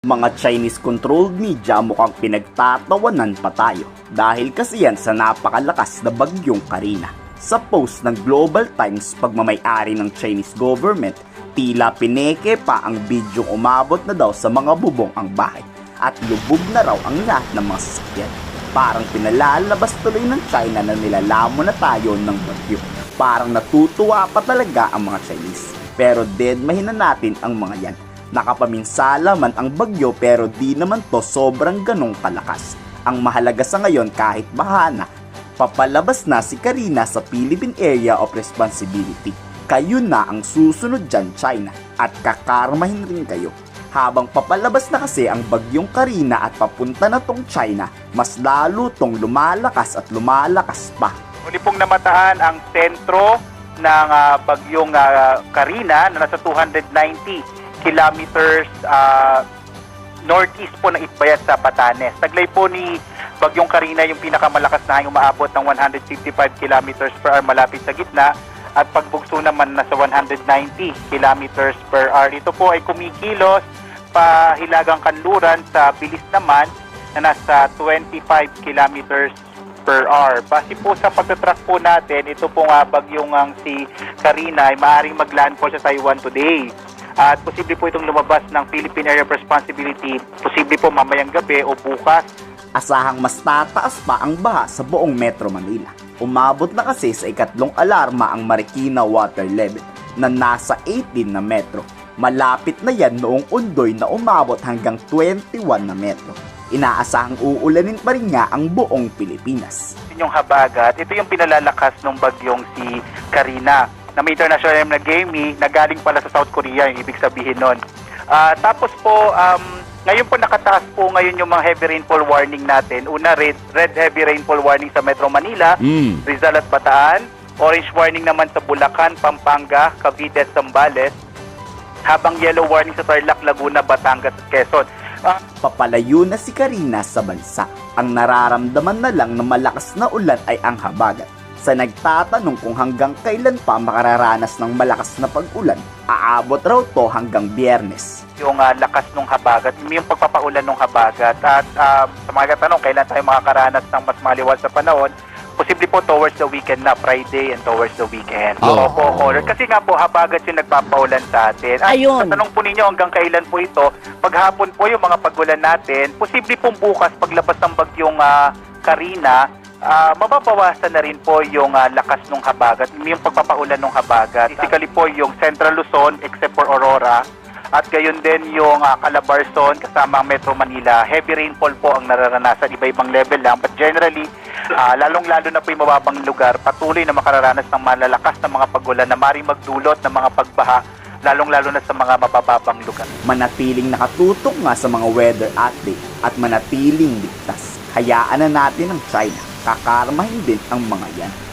Mga Chinese-controlled media mukhang pinagtatawanan pa tayo dahil kasi yan sa napakalakas na bagyong Karina. Sa post ng Global Times pagmamayari ng Chinese government, tila pineke pa ang bidyong umabot na daw sa mga bubong ang bahay at lubog na raw ang lahat ng mga sasakyan. Parang pinalalabas tuloy ng China na nilalamo na tayo ng bagyo. Parang natutuwa pa talaga ang mga Chinese. Pero deadmahin na natin ang mga yan. Nakapaminsala man ang bagyo pero di naman to sobrang ganong kalakas. Ang mahalaga sa ngayon kahit bahana, papalabas na si Karina sa Philippine Area of Responsibility. Kayo na ang susunod dyan China at kakarmahin rin kayo. Habang papalabas na kasi ang bagyong Karina at papunta na tong China, mas lalo tong lumalakas at lumalakas pa. Muli pong namatahan ang sentro ng ah, bagyong ah, Karina na nasa 290 kilometers ah, northeast po ng Itbayat sa Batanes. Taglay po ni bagyong Karina yung pinakamalakas na hangin umaabot ng 155 kilometers per hour malapit sa gitna at pagbugso naman nasa 190 kilometers per hour. Ito po ay kumikilos pa hilagang kanluran sa bilis naman na nasa 25 kilometers per hour. Base po sa pagtatrack po natin, ito po nga bagyong ang si Karina ay maaaring maglandfall sa Taiwan today. At posible po itong lumabas ng Philippine Area of Responsibility, posible po mamayang gabi o bukas. Asahang mas tataas pa ang baha sa buong Metro Manila. Umabot na kasi sa ikatlong alarma ang Marikina water level na nasa 18 na metro. Malapit na yan noong undoy na umabot hanggang 21 na metro. Inaasahang uulanin pa rin nga ang buong Pilipinas. Yun yung habagat. Ito yung pinalalakas ng bagyong si Karina na may international na Gamey na galing pala sa South Korea, yung ibig sabihin nun. Ah, tapos po, um, ngayon po nakataas po ngayon yung mga heavy rainfall warning natin. Una, red, red heavy rainfall warning sa Metro Manila, Mm. Rizal at Bataan. Orange warning naman sa Bulacan, Pampanga, Cavite at Zambales. Habang yellow warning sa Tarlac, Laguna, Batangas at Quezon. Ah, Papalayo na si Karina sa bansa. Ang nararamdaman na lang na malakas na ulan ay ang habagat. Sa nagtatanong kung hanggang kailan pa makararanas ng malakas na pag-ulan, aabot raw to hanggang biyernes. yung ah, lakas ng habagat, yung pagpapaulan ng habagat. At ah, sa mga tanong, kailan tayo makakaranas ng mas maliwal sa panahon, posible po towards the weekend na, Friday and towards the weekend. Oh. Opo, caller. Kasi nga po, habagat yung nagpapaulan sa atin. At Ayun. sa tanong po ninyo hanggang kailan po ito, paghapon po yung mga pagulan natin, posible pong bukas paglabas ng bagyong ah, Karina, ah, mababawasan na rin po yung ah, lakas ng habagat, yung pagpapaulan ng habagat. Basically po yung Central Luzon except for Aurora, at gayon din yung uh, Calabarzon kasama ang Metro Manila. Heavy rainfall po ang nararanasan, iba-ibang level lang. But generally, ah, lalong-lalo na po yung mababang lugar, patuloy na makararanas ng malalakas na mga pagulan na maring magdulot ng mga pagbaha, lalong-lalo na sa mga mabababang lugar. Manatiling nakatutok nga sa mga weather update at manatiling ligtas. Hayaan na natin ang China. Kakarmahin din ang mga yan.